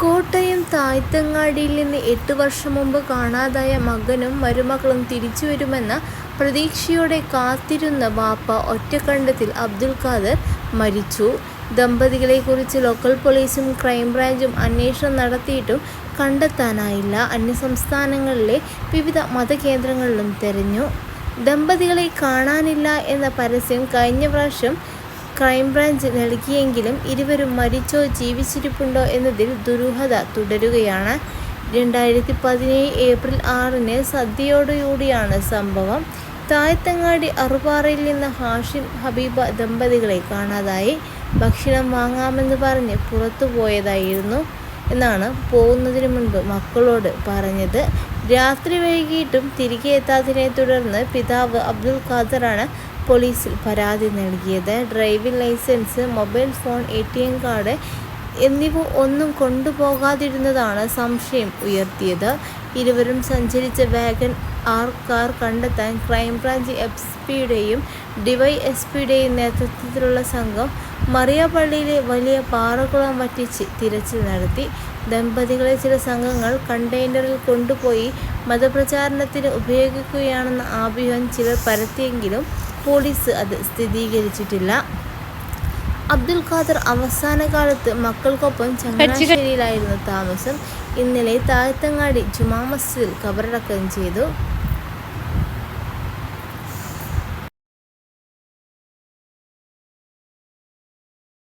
കോട്ടയം താഴ്ത്തങ്ങാടിയിൽ നിന്ന് എട്ട് വർഷം മുമ്പ് കാണാതായ മകനും മരുമകളും തിരിച്ചു വരുമെന്ന പ്രതീക്ഷയോടെ കാത്തിരുന്ന വാപ്പ ഒറ്റക്കണ്ടത്തിൽ അബ്ദുൽ ഖാദർ മരിച്ചു. ദമ്പതികളെക്കുറിച്ച് ലോക്കൽ പോലീസും ക്രൈംബ്രാഞ്ചും അന്വേഷണം നടത്തിയിട്ടും കണ്ടെത്താനായില്ല. അന്യസംസ്ഥാനങ്ങളിലെ വിവിധ മതകേന്ദ്രങ്ങളിലും തെരഞ്ഞു. ദമ്പതികളെ കാണാനില്ല എന്ന പരസ്യം കഴിഞ്ഞ പ്രാവശ്യം ക്രൈംബ്രാഞ്ച് നൽകിയെങ്കിലും ഇരുവരും മരിച്ചോ ജീവിച്ചിരിപ്പുണ്ടോ എന്നതിൽ ദുരൂഹത തുടരുകയാണ്. രണ്ടായിരത്തി പതിനേഴ് ഏപ്രിൽ ആറിന് സദ്യയോടുകൂടിയാണ് സംഭവം. തായത്തങ്ങാടി അറുപാറയിൽ നിന്ന് ഹാഷിം ഹബീബ ദമ്പതികളെ കാണാതായി. ഭക്ഷണം വാങ്ങാമെന്ന് പറഞ്ഞ് പുറത്തു പോയതായിരുന്നു എന്നാണ് പോകുന്നതിന് മുൻപ് മക്കളോട് പറഞ്ഞത്. രാത്രി വൈകിട്ടും തിരികെ എത്താത്തതിനെ തുടർന്ന് പിതാവ് അബ്ദുൽ ഖാദറാണ് പോലീസിൽ പരാതി നൽകിയത്. Driving licence mobile phone A T M card എന്നിവ ഒന്നും കൊണ്ടുപോകാതിരുന്നതാണ് സംശയം ഉയർത്തിയത്. ഇരുവരും സഞ്ചരിച്ച വാഗൺ ആർ കാർ കണ്ടെത്താൻ ക്രൈംബ്രാഞ്ച് എസ് പിയുടെയും ഡിവൈ എസ് പിയുടെയും നേതൃത്വത്തിലുള്ള സംഘം മറിയാപ്പള്ളിയിലെ വലിയ പാറകുളം വറ്റിച്ച് തിരച്ചിൽ നടത്തി. ദമ്പതികളെ ചില സംഘങ്ങൾ കണ്ടെയ്നറിൽ കൊണ്ടുപോയി മതപ്രചാരണത്തിന് ഉപയോഗിക്കുകയാണെന്ന ആഭ്യൂഹം ചിലർ പരത്തിയെങ്കിലും പോലീസ് അത് സ്ഥിരീകരിച്ചിട്ടില്ല. അബ്ദുൽ ഖാദർ അവസാന കാലത്ത് മക്കൾക്കൊപ്പം ചങ്ങനാശ്ശേരിയിലായിരുന്നു താമസം. ഇന്നലെ താഴത്തങ്ങാടി ജുമാ മസ്ജിദിൽ കബറടക്കം ചെയ്തു.